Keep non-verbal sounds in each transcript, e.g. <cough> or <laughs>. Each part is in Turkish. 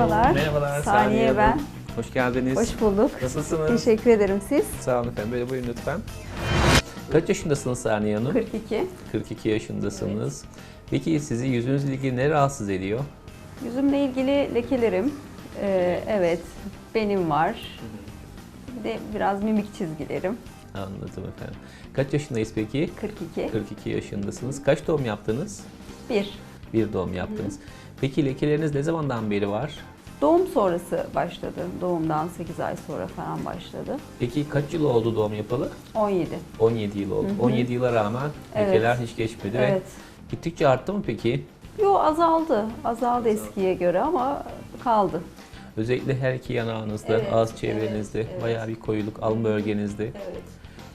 Merhabalar. Merhabalar. Saniye Hanım. ben. Hoş geldiniz. Hoş bulduk. Nasılsınız? Teşekkür ederim siz. Sağ olun efendim. Böyle buyurun lütfen. Kaç yaşındasınız Saniye Hanım? 42. 42 yaşındasınız. Peki sizi yüzünüzle ilgili ne rahatsız ediyor? Yüzümle ilgili lekelerim. Ee, evet, benim var. Bir de biraz mimik çizgilerim. Anladım efendim. Kaç yaşındayız peki? 42. 42 yaşındasınız. Kaç doğum yaptınız? 1. Bir doğum yaptınız. Peki lekeleriniz ne zamandan beri var? Doğum sonrası başladı. Doğumdan 8 ay sonra falan başladı. Peki kaç yıl oldu doğum yapalı? 17. 17 yıl oldu. 17 yıla rağmen Evet. lekeler hiç geçmedi ve Evet. gittikçe arttı mı peki? Yo azaldı. Azaldı eskiye göre ama kaldı. Özellikle her iki yanağınızda, Evet, ağız çevrenizde, evet, evet. bayağı bir koyuluk, alın bölgenizde. Evet.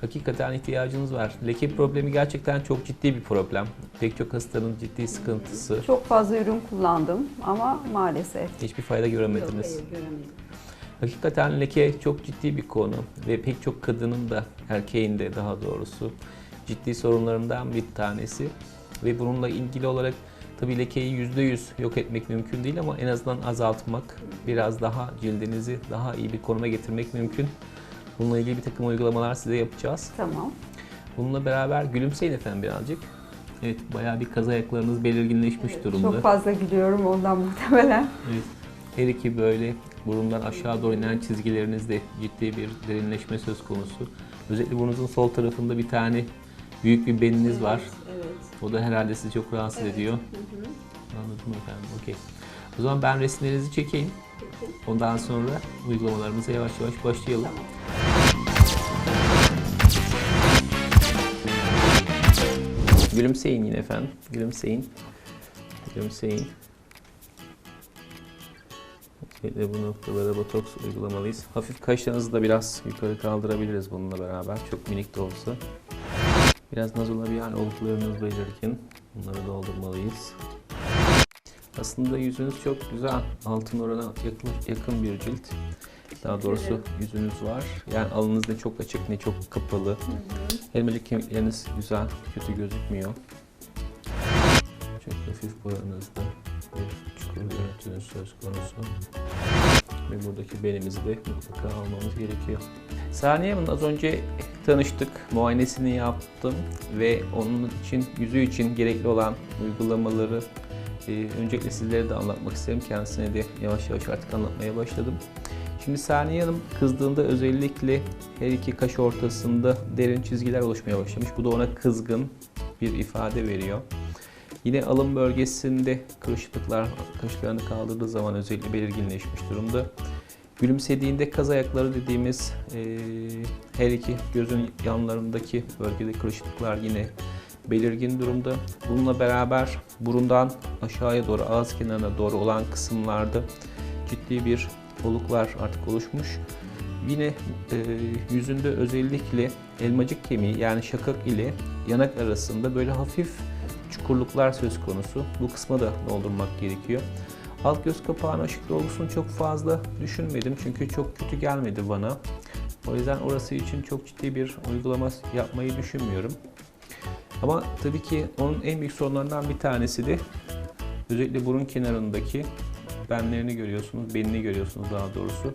Hakikaten ihtiyacınız var. Leke problemi gerçekten çok ciddi bir problem. Pek çok hastanın ciddi sıkıntısı. Çok fazla ürün kullandım ama maalesef. Hiçbir fayda göremediniz. Hakikaten leke çok ciddi bir konu ve pek çok kadının da erkeğin de daha doğrusu ciddi sorunlarından bir tanesi. Ve bununla ilgili olarak tabii lekeyi %100 yok etmek mümkün değil ama en azından azaltmak, biraz daha cildinizi daha iyi bir konuma getirmek mümkün. Bununla ilgili bir takım uygulamalar size yapacağız. Tamam. Bununla beraber gülümseyin efendim birazcık. Evet bayağı bir kaz ayaklarınız belirginleşmiş durumda. Çok fazla gülüyorum ondan <laughs> muhtemelen. Evet. Her iki böyle burundan aşağı doğru inen çizgilerinizde ciddi bir derinleşme söz konusu. Özellikle burnunuzun sol tarafında bir tane büyük bir beniniz var. Evet. O da herhalde sizi çok rahatsız ediyor. Anladım efendim. Okey. O zaman ben resimlerinizi çekeyim. Ondan sonra uygulamalarımıza yavaş yavaş başlayalım. Gülümseyin yine efendim. Gülümseyin. Gülümseyin. Özellikle bu noktalara botoks uygulamalıyız. Hafif kaşlarınızı da biraz yukarı kaldırabiliriz bununla beraber. Çok minik de olsa. Biraz nazolabial oluklarınız belirgin. Bunları doldurmalıyız. Aslında yüzünüz çok güzel. Altın orana yakın, yakın bir cilt. Daha doğrusu yüzünüz var. Yani alnınız ne çok açık ne çok kapalı. Elmacık kemikleriniz güzel, kötü gözükmüyor. Çok hafif buranızda bir çukur görüntünün söz konusu. Ve buradaki belimizi de mutlaka almamız gerekiyor. Saniye Hanım az önce tanıştık, muayenesini yaptım ve onun için, yüzü için gerekli olan uygulamaları e, öncelikle sizlere de anlatmak isterim. Kendisine de yavaş yavaş artık anlatmaya başladım. Şimdi Saniye Hanım kızdığında özellikle her iki kaş ortasında derin çizgiler oluşmaya başlamış. Bu da ona kızgın bir ifade veriyor. Yine alın bölgesinde kırışıklıklar kaşlarını kaldırdığı zaman özellikle belirginleşmiş durumda. Gülümsediğinde kaz ayakları dediğimiz e, her iki gözün yanlarındaki bölgede kırışıklıklar yine belirgin durumda. Bununla beraber burundan aşağıya doğru ağız kenarına doğru olan kısımlarda ciddi bir oluklar artık oluşmuş. Yine e, yüzünde özellikle elmacık kemiği yani şakak ile yanak arasında böyle hafif çukurluklar söz konusu. Bu kısma da doldurmak gerekiyor. Alt göz kapağının ışık dolgusunu çok fazla düşünmedim çünkü çok kötü gelmedi bana. O yüzden orası için çok ciddi bir uygulama yapmayı düşünmüyorum. Ama tabii ki onun en büyük sorunlarından bir tanesi de özellikle burun kenarındaki benlerini görüyorsunuz, benini görüyorsunuz daha doğrusu.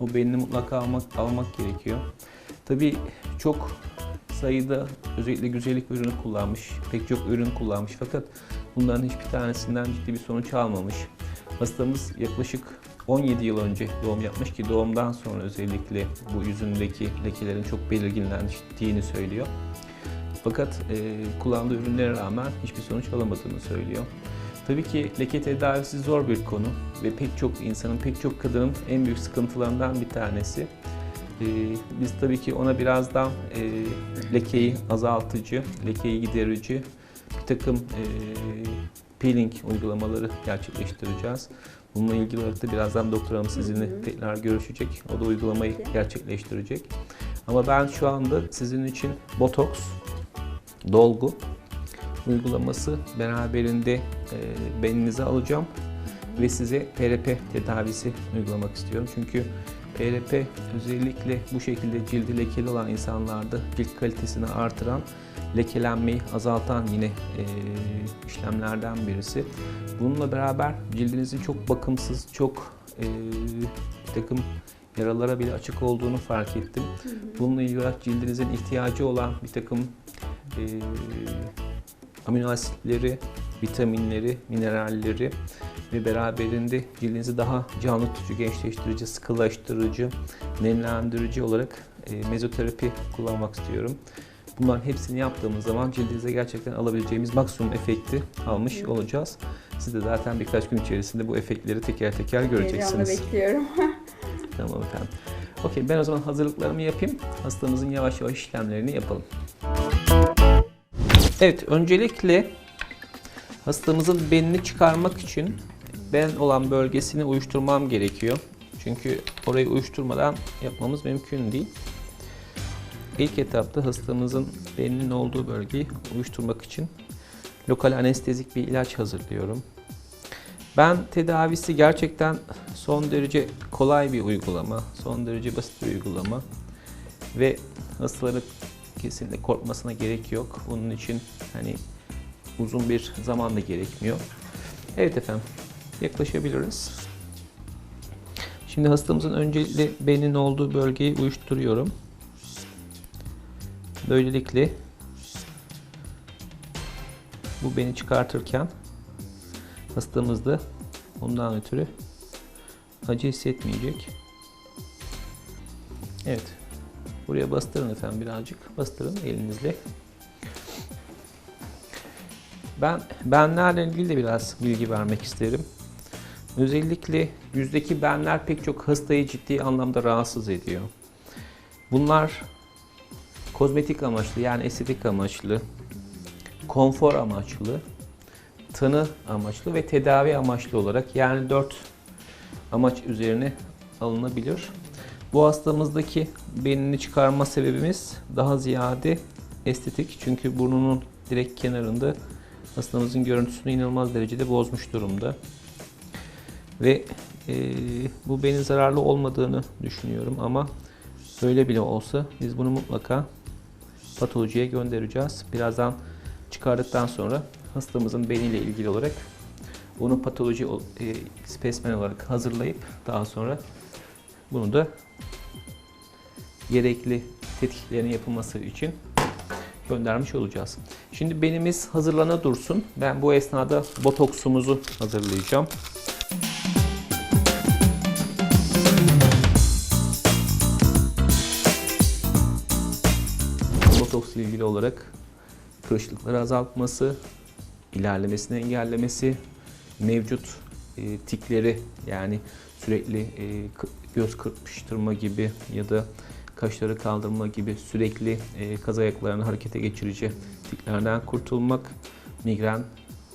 O benini mutlaka almak, almak gerekiyor. Tabii çok sayıda özellikle güzellik ürünü kullanmış, pek çok ürün kullanmış fakat bunların hiçbir tanesinden ciddi bir sonuç almamış. Hastamız yaklaşık 17 yıl önce doğum yapmış ki doğumdan sonra özellikle bu yüzündeki lekelerin çok belirginlendiğini söylüyor. Fakat e, kullandığı ürünlere rağmen hiçbir sonuç alamadığını söylüyor. Tabii ki leke tedavisi zor bir konu ve pek çok insanın, pek çok kadının en büyük sıkıntılarından bir tanesi. Ee, biz tabii ki ona birazdan e, lekeyi azaltıcı, lekeyi giderici bir takım e, peeling uygulamaları gerçekleştireceğiz. Bununla ilgili olarak da birazdan doktor hanım sizinle tekrar görüşecek. O da uygulamayı gerçekleştirecek. Ama ben şu anda sizin için botoks, dolgu uygulaması beraberinde e, beninize alacağım ve size PRP tedavisi uygulamak istiyorum. Çünkü PRP özellikle bu şekilde cildi lekeli olan insanlarda cilt kalitesini artıran lekelenmeyi azaltan yine e, işlemlerden birisi. Bununla beraber cildinizin çok bakımsız, çok e, bir takım yaralara bile açık olduğunu fark ettim. Bununla ilgili olarak cildinizin ihtiyacı olan bir takım amino asitleri, vitaminleri, mineralleri ve beraberinde cildinizi daha canlı tutucu, gençleştirici, sıkılaştırıcı, nemlendirici olarak e, mezoterapi kullanmak istiyorum. Bunların hepsini yaptığımız zaman cildinize gerçekten alabileceğimiz maksimum efekti almış olacağız. Siz de zaten birkaç gün içerisinde bu efektleri teker teker Heyecanla göreceksiniz. bekliyorum. <laughs> Tamam efendim. Okey ben o zaman hazırlıklarımı yapayım. Hastamızın yavaş yavaş işlemlerini yapalım. Evet öncelikle hastamızın benini çıkarmak için ben olan bölgesini uyuşturmam gerekiyor. Çünkü orayı uyuşturmadan yapmamız mümkün değil. İlk etapta hastamızın beninin olduğu bölgeyi uyuşturmak için lokal anestezik bir ilaç hazırlıyorum. Ben tedavisi gerçekten son derece kolay bir uygulama, son derece basit bir uygulama ve hastaların kesinlikle korkmasına gerek yok. Bunun için hani uzun bir zaman da gerekmiyor. Evet efendim, yaklaşabiliriz. Şimdi hastamızın öncelikle beyin olduğu bölgeyi uyuşturuyorum. Böylelikle bu beni çıkartırken hastamız da ondan ötürü acı hissetmeyecek. Evet. Buraya bastırın efendim birazcık. Bastırın elinizle. Ben benlerle ilgili de biraz bilgi vermek isterim. Özellikle yüzdeki benler pek çok hastayı ciddi anlamda rahatsız ediyor. Bunlar kozmetik amaçlı yani estetik amaçlı, konfor amaçlı, tanı amaçlı ve tedavi amaçlı olarak yani 4 amaç üzerine alınabilir. Bu hastamızdaki benini çıkarma sebebimiz daha ziyade estetik. Çünkü burnunun direkt kenarında hastamızın görüntüsünü inanılmaz derecede bozmuş durumda. Ve e, bu benin zararlı olmadığını düşünüyorum ama öyle bile olsa biz bunu mutlaka patolojiye göndereceğiz. Birazdan çıkardıktan sonra hastamızın beniyle ilgili olarak onu patoloji e, spesimen olarak hazırlayıp daha sonra bunu da gerekli tetkiklerin yapılması için göndermiş olacağız. Şimdi benimiz hazırlana dursun. Ben bu esnada botoksumuzu hazırlayacağım. Botoks ile ilgili olarak kırışıklıkları azaltması, ilerlemesini engellemesi, mevcut e, tikleri yani sürekli e, göz kırpıştırma gibi ya da kaşları kaldırma gibi sürekli e, kaz ayaklarını harekete geçirici tiklerden kurtulmak, migren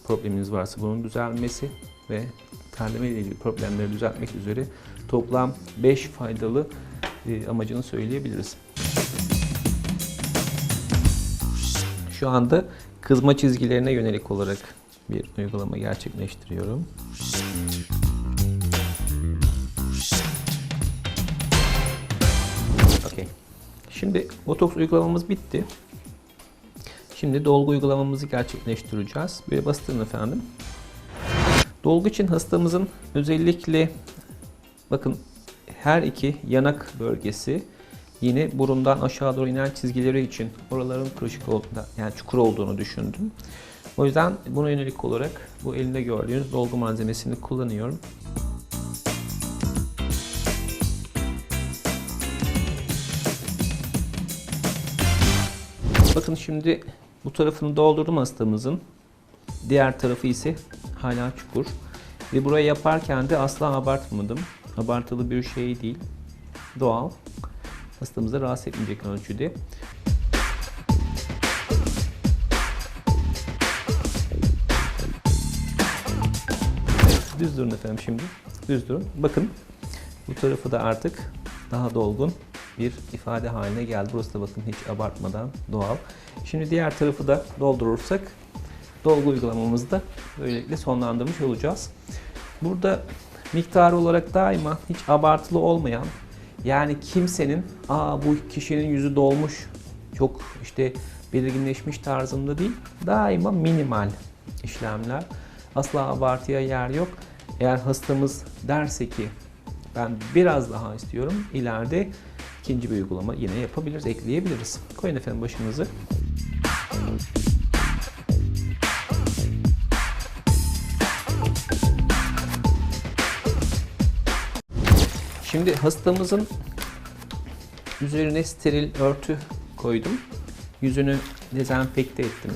probleminiz varsa bunun düzelmesi ve terleme ile ilgili problemleri düzeltmek üzere toplam 5 faydalı e, amacını söyleyebiliriz. Şu anda kızma çizgilerine yönelik olarak bir uygulama gerçekleştiriyorum. Şimdi botoks uygulamamız bitti. Şimdi dolgu uygulamamızı gerçekleştireceğiz. Böyle bastırın efendim. Dolgu için hastamızın özellikle bakın her iki yanak bölgesi yine burundan aşağı doğru inen çizgileri için oraların kırışık olduğunu, yani çukur olduğunu düşündüm. O yüzden buna yönelik olarak bu elimde gördüğünüz dolgu malzemesini kullanıyorum. Bakın şimdi bu tarafını doldurdum hastamızın. Diğer tarafı ise hala çukur. Ve burayı yaparken de asla abartmadım. Abartılı bir şey değil. Doğal. Hastamızı rahatsız etmeyecek ölçüde. Düz durun efendim şimdi. Düz durun. Bakın bu tarafı da artık daha dolgun bir ifade haline geldi. Burası da bakın hiç abartmadan doğal. Şimdi diğer tarafı da doldurursak dolgu uygulamamızı da böylelikle sonlandırmış olacağız. Burada miktarı olarak daima hiç abartılı olmayan yani kimsenin aa bu kişinin yüzü dolmuş çok işte belirginleşmiş tarzında değil, daima minimal işlemler. Asla abartıya yer yok. Eğer hastamız derse ki ben biraz daha istiyorum, ileride ikinci bir uygulama yine yapabiliriz, ekleyebiliriz. Koyun efendim başınızı. Şimdi hastamızın üzerine steril örtü koydum. Yüzünü dezenfekte ettim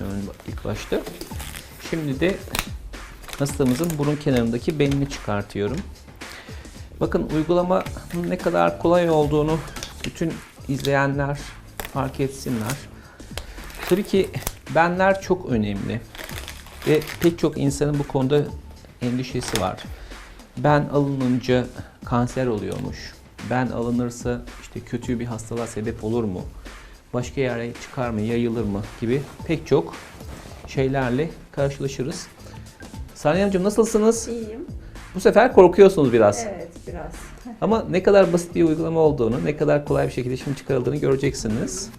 ilk başta. Şimdi de hastamızın burun kenarındaki benini çıkartıyorum. Bakın uygulamanın ne kadar kolay olduğunu bütün izleyenler fark etsinler. Tabii ki benler çok önemli ve pek çok insanın bu konuda endişesi var. Ben alınınca kanser oluyormuş. Ben alınırsa işte kötü bir hastalığa sebep olur mu? Başka yere çıkar mı, yayılır mı gibi pek çok şeylerle karşılaşırız. Saniye Hanımcığım nasılsınız? İyiyim. Bu sefer korkuyorsunuz biraz. Evet biraz. Ama ne kadar basit bir uygulama olduğunu, ne kadar kolay bir şekilde şimdi çıkarıldığını göreceksiniz.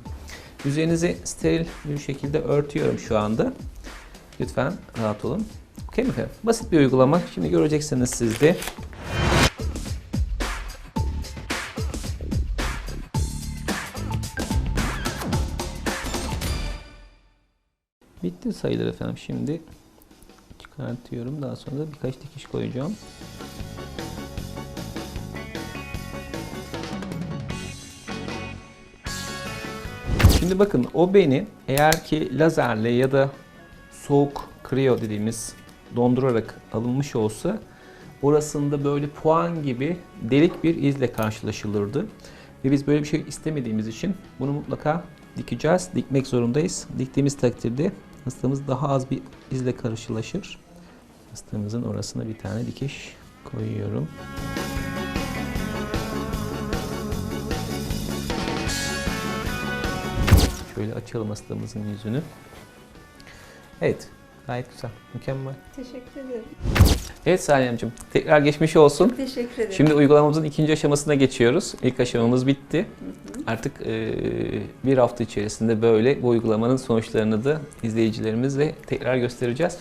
Üzerinizi steril bir şekilde örtüyorum şu anda. Lütfen rahat olun. Okey mi efendim? Basit bir uygulama. Şimdi göreceksiniz siz de. Bitti sayılır efendim. Şimdi çıkartıyorum. Daha sonra da birkaç dikiş koyacağım. Şimdi bakın o beni eğer ki lazerle ya da soğuk kriyo dediğimiz dondurarak alınmış olsa orasında böyle puan gibi delik bir izle karşılaşılırdı. Ve biz böyle bir şey istemediğimiz için bunu mutlaka dikeceğiz. Dikmek zorundayız. Diktiğimiz takdirde hastamız daha az bir izle karşılaşır. Hastamızın orasına bir tane dikiş koyuyorum. Şöyle açalım hastamızın yüzünü. Evet, gayet güzel, mükemmel. Teşekkür ederim. Evet Hanımcığım, tekrar geçmiş olsun. Teşekkür ederim. Şimdi uygulamamızın ikinci aşamasına geçiyoruz. İlk aşamamız bitti. Artık eee, bir hafta içerisinde böyle bu uygulamanın sonuçlarını da izleyicilerimizle tekrar göstereceğiz.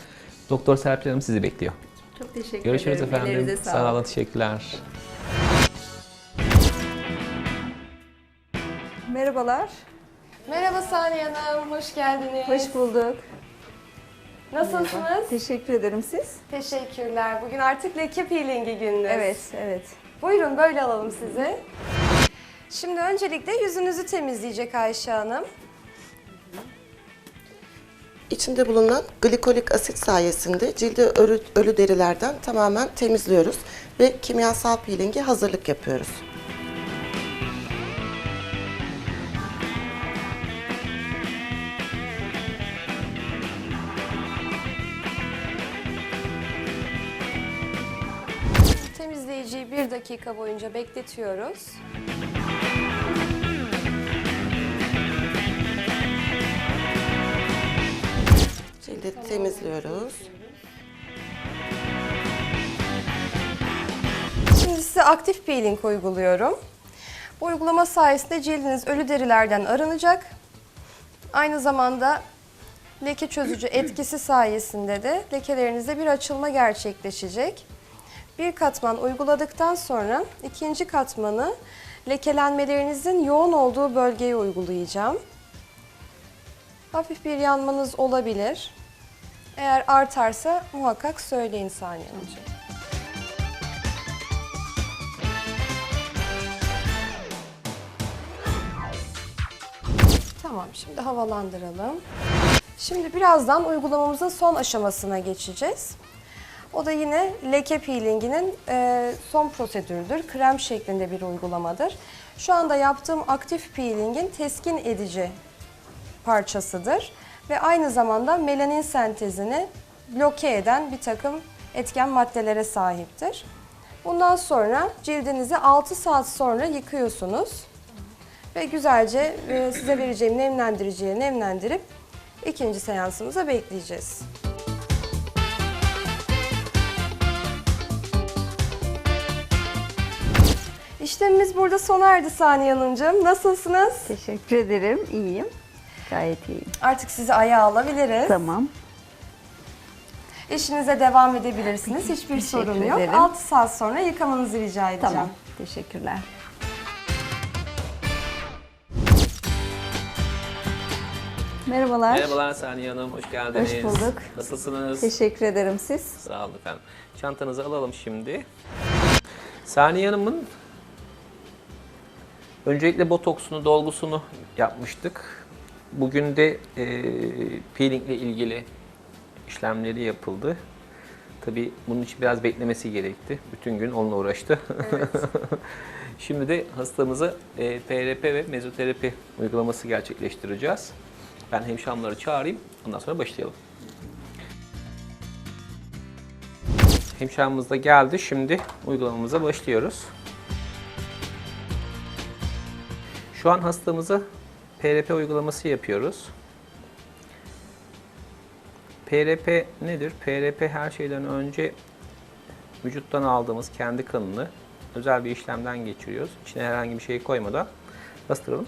Doktor Serpil Hanım sizi bekliyor. Çok teşekkür Görüşürüz ederim. efendim. Ellerinize Sağ sağlık. olun, teşekkürler. Merhabalar. Merhaba Saniye Hanım, hoş geldiniz. Hoş bulduk. Nasılsınız? Teşekkür ederim siz. Teşekkürler. Bugün artık leke peelingi gününüz. Evet, evet. Buyurun böyle alalım sizi. Şimdi öncelikle yüzünüzü temizleyecek Ayşe Hanım. İçinde bulunan glikolik asit sayesinde cildi ölü, ölü derilerden tamamen temizliyoruz ve kimyasal peelinge hazırlık yapıyoruz. Temizleyiciyi bir dakika boyunca bekletiyoruz. Cildi temizliyoruz. Şimdi size aktif peeling uyguluyorum. Bu uygulama sayesinde cildiniz ölü derilerden arınacak. Aynı zamanda leke çözücü etkisi sayesinde de lekelerinizde bir açılma gerçekleşecek. Bir katman uyguladıktan sonra ikinci katmanı lekelenmelerinizin yoğun olduğu bölgeye uygulayacağım. Hafif bir yanmanız olabilir. Eğer artarsa muhakkak söyleyin Saniye Hanımcığım. Tamam, şimdi havalandıralım. Şimdi birazdan uygulamamızın son aşamasına geçeceğiz. O da yine leke peelinginin e, son prosedürüdür. Krem şeklinde bir uygulamadır. Şu anda yaptığım aktif peelingin teskin edici parçasıdır. Ve aynı zamanda melanin sentezini bloke eden bir takım etken maddelere sahiptir. Bundan sonra cildinizi 6 saat sonra yıkıyorsunuz. Ve güzelce e, size vereceğim nemlendiriciye nemlendirip ikinci seansımıza bekleyeceğiz. İşlemimiz burada sona erdi Saniye Hanımcığım. Nasılsınız? Teşekkür ederim. İyiyim. Gayet iyi. Artık sizi ayağa alabiliriz. Tamam. İşinize devam edebilirsiniz. Hiçbir Teşekkür sorun yok. ederim. 6 saat sonra yıkamanızı rica edeceğim. Tamam. Teşekkürler. Merhabalar. Merhabalar Saniye Hanım, hoş geldiniz. Hoş bulduk. Nasılsınız? Teşekkür ederim siz. Sağ olun efendim. Çantanızı alalım şimdi. Saniye Hanım'ın öncelikle botoksunu, dolgusunu yapmıştık. Bugün de e, peelingle ilgili işlemleri yapıldı. Tabii bunun için biraz beklemesi gerekti. Bütün gün onunla uğraştı. <laughs> Şimdi de hastamıza e, PRP ve mezoterapi uygulaması gerçekleştireceğiz. Ben hemşireleri çağırayım. Ondan sonra başlayalım. Hemşiremiz de geldi. Şimdi uygulamamıza başlıyoruz. Şu an hastamıza PRP uygulaması yapıyoruz. PRP nedir? PRP her şeyden önce vücuttan aldığımız kendi kanını özel bir işlemden geçiriyoruz. İçine herhangi bir şey koymadan bastıralım.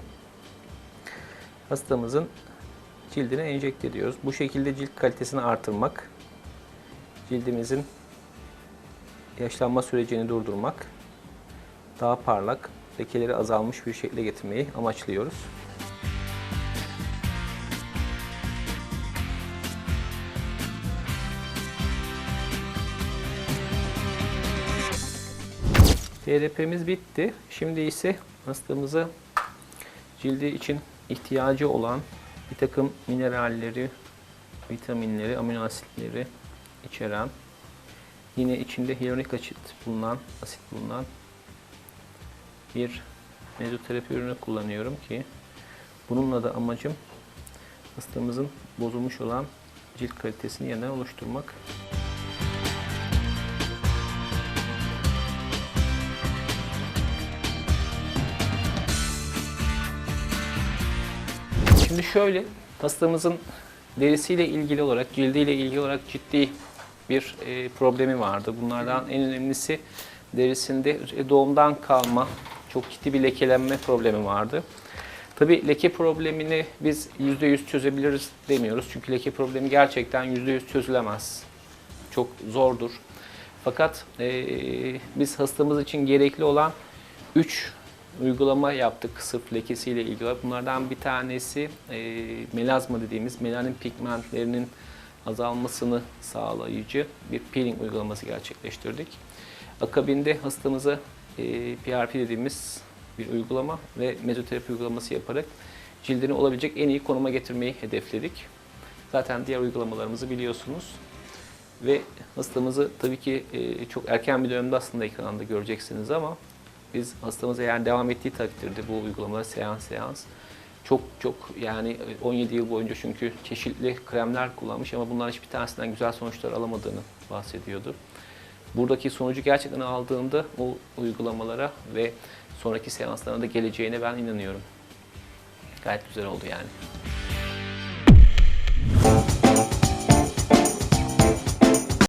Hastamızın cildine enjekte ediyoruz. Bu şekilde cilt kalitesini artırmak, cildimizin yaşlanma sürecini durdurmak, daha parlak, lekeleri azalmış bir şekilde getirmeyi amaçlıyoruz. PRP'miz bitti. Şimdi ise hastamıza cildi için ihtiyacı olan bir takım mineralleri, vitaminleri, amino asitleri içeren Yine içinde hyaluronik asit bulunan, asit bulunan bir mezoterapi ürünü kullanıyorum ki bununla da amacım hastamızın bozulmuş olan cilt kalitesini yeniden oluşturmak. Şimdi şöyle hastamızın derisiyle ilgili olarak, cildiyle ilgili olarak ciddi bir e, problemi vardı. Bunlardan en önemlisi derisinde doğumdan kalma çok ciddi bir lekelenme problemi vardı. Tabii leke problemini biz %100 çözebiliriz demiyoruz. Çünkü leke problemi gerçekten %100 çözülemez. Çok zordur. Fakat e, biz hastamız için gerekli olan 3 uygulama yaptık sırf lekesiyle ilgili. Bunlardan bir tanesi e, melazma dediğimiz melanin pigmentlerinin azalmasını sağlayıcı bir peeling uygulaması gerçekleştirdik. Akabinde hastamıza e, PRP dediğimiz bir uygulama ve mezoterapi uygulaması yaparak cildini olabilecek en iyi konuma getirmeyi hedefledik. Zaten diğer uygulamalarımızı biliyorsunuz. Ve hastamızı tabii ki e, çok erken bir dönemde aslında ekranda göreceksiniz ama biz hastamız eğer devam ettiği takdirde bu uygulamalar seans seans çok çok yani 17 yıl boyunca çünkü çeşitli kremler kullanmış ama bunların hiçbir tanesinden güzel sonuçlar alamadığını bahsediyordu. Buradaki sonucu gerçekten aldığında o uygulamalara ve sonraki seanslarına da geleceğine ben inanıyorum. Gayet güzel oldu yani.